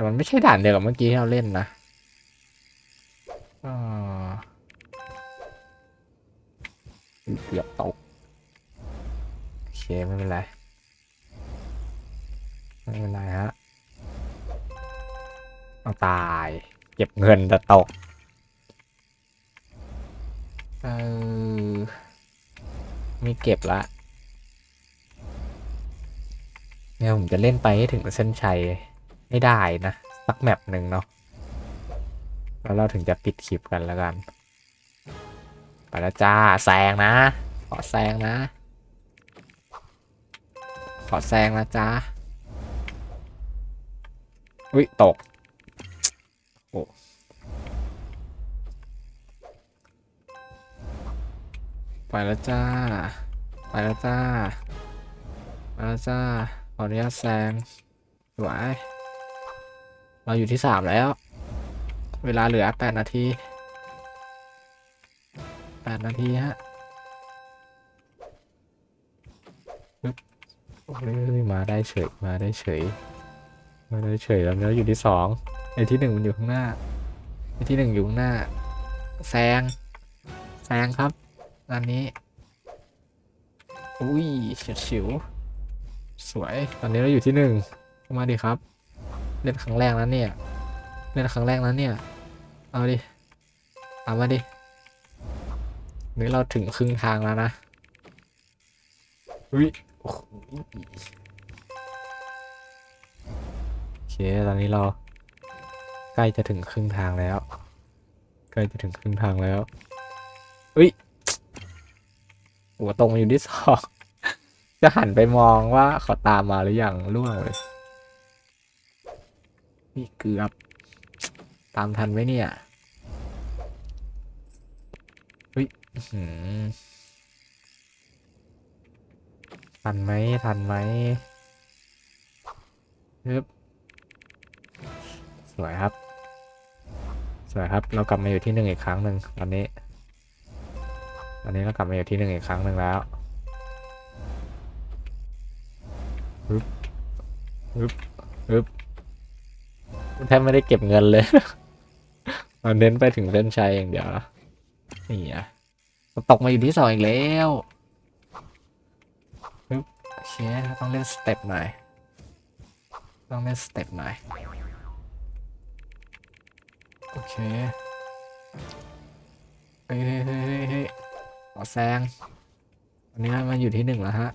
แต่มันไม่ใช่ด่านเดียวกับเมื่อกี้ที่เราเล่นนะอ่าเกือบตกโอเคไม่เป็นไร ไม่เป็นไรฮะเอาตาย เก็บเงินแต่ตก เออไม่เก็บละเนี่ยผมจะเล่นไปให้ถึงเส้นชัย ให้ได้นะสักแมปหนึ่งเนาะแล้วเราถึงจะปิดคลิปกันแล้วกันไปแล้วจ้าแซงนะขอแซงนะ ขอแซงนะจ้าอุ้ยตกโอ้ไปแล้วจ้า ไปแล้วจ้า ไปแล้วจ้า ขออนุญาตแซงสวย เราอยู่ที่สามแล้ว เวลาเหลือแปดนาทีแปดนาทีฮะปึ๊บมาได้เฉย มาได้เฉย มาได้เฉยแล้วแล้วอยู่ที่สองไอ้ที่หนึ่งมันอยู่ข้างหน้าไอ้ที่หนึ่งอยู่ข้างหน้า แซง แซงครับอันนี้ อุ้ยเฉียดฉิวสวย ตอนนี้เราอยู่ที่หนึ่งมาดิครับ เล่นครั้งแรกแล้วเนี่ย เล่นครั้งแรกแล้วเนี่ย เอาดิ เอามาดินี่เราถึงครึ่งทางแล้วนะอุ้ยโอ้โหโอเค ตอนนี้เราใกล้จะถึงครึ่งทางแล้ว ใกล้จะถึงครึ่งทางแล้วอุ้ยหัวตรงมาอยู่ที่สองจะหันไปมองว่าเขาตามมาหรือยังล่วงเลย นี่เกือบ ตามทันไหมเนี่ยเฮ้ยทันไหมทันไหมฮึบสวยครับ สวยครับ เรากลับมาอยู่ที่หนึ่งอีกครั้งหนึ่งตอนนี้ ตอนนี้เรากลับมาอยู่ที่หนึ่งอีกครั้งหนึ่งแล้วฮึบฮึบฮึบ แทบไม่ได้เก็บเงินเลยมันเน้นไปถึงเส้นชัยอย่างเดียวนะนี่อะตกมาอยู่ที่สองอีกแล้วฮึบโอเคต้องเล่นสเต็ปหน่อย ต้องเล่นสเต็ปหน่อย โอเค เฮ้ยเฮ้ยเฮ้ยเฮ้ยเฮ้ยขอแซงอันนี้มันอยู่ที่หนึ่งแล้วฮะ